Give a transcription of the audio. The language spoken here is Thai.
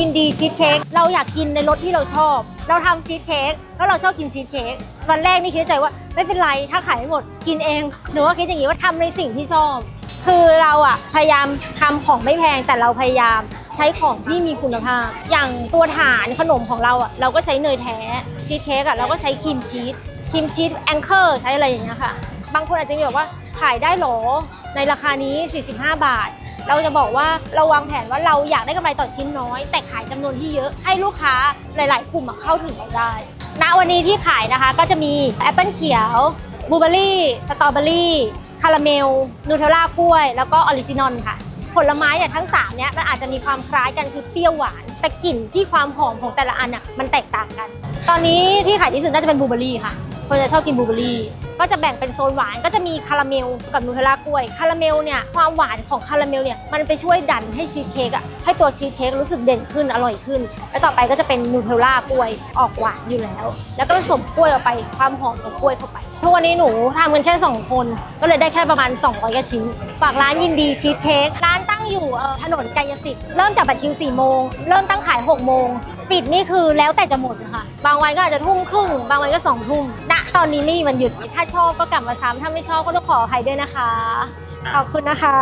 ยินดีชีสเค้กเราอยากกินในรสที่เราชอบ เราทำชีสเค้กแล้วเราชอบกินชีสเค้กวันแรกนี่คิดในใจว่าไม่เป็นไรถ้าขายไม่หมดกินเองหนูก็คิดอย่างนี้ว่าทำในสิ่งที่ชอบ คือเราอะพยายามทำของไม่แพงแต่เราพยายามใช้ของที่มีคุณภาพ อย่างตัวฐานขนมของเราอะเราก็ใช้เนยแท้ชีสเค้กอะเราก็ใช้ครีมชีสครีมชีสแองเกอร์ใช้อะไรอย่างเงี้ยค่ะ บางคนอาจจะมีแบบว่าขายได้เหรอในราคานี้ 45 บาท เราจะบอกว่าเราวางแผนว่าเราอยากได้กำไรต่อชิ้นน้อย แต่ขายจำนวนที่เยอะให้ลูกค้าหลาย ๆ กลุ่มเข้าถึงเราได้ ณวันนี้ที่ขายนะคะก็จะมีแอปเปิลเขียวบลูเบอร์รี่สตรอเบอรี่คาราเมลนูเทลล่ากล้วย แล้วก็ออริจินอลค่ะ ผลไม้เนี่ยทั้ง 3 เนี้ยมันอาจจะมีความคล้ายกันคือเปรี้ยวหวาน แต่กลิ่นที่ความหอมของแต่ละอันอะมันแตกต่างกัน ตอนนี้ที่ขายที่สุดน่าจะเป็นบลูเบอร์รี่ค่ะ คนจะชอบกินบลูเบอรี่ก็จะแบ่งเป็นโซนหวานก็จะมีคาราเมลกับนูเทลล่ากล้วยคาราเมลเนี่ยความหวานของคาราเมลเนี่ยมันไปช่วยดันให้ชีสเค้กอะให้ตัวชีสเค้กรู้สึกเด่นขึ้นอร่อยขึ้น แล้วต่อไปก็จะเป็นนูเทลล่ากล้วยออกหวานอยู่แล้ว แล้วก็ผสมกล้วยออกไปความหอมของกล้วยเข้าไปทุกวันนี้หนูทำกันแค่สองคน ก็เลยได้แค่ประมาณ 200กว่าชิ้นฝากร้านยินดีชีสเค้กร้านตั้งอยู่ถนนกายสิทธิ์เริ่มจากบัตรคิว4โมงเริ่มตั้งขาย6โมง ปิดนี่คือแล้วแต่จะหมดนะคะบางวันก็อาจจะทุ่มครึ่ง บางวันก็2ทุ่มณตอนนี้ไม่มีวันหยุด ถ้าชอบก็กลับมาซ้ำถ้าไม่ชอบก็ต้องขออภัยด้วยนะคะ ขอบคุณนะคะ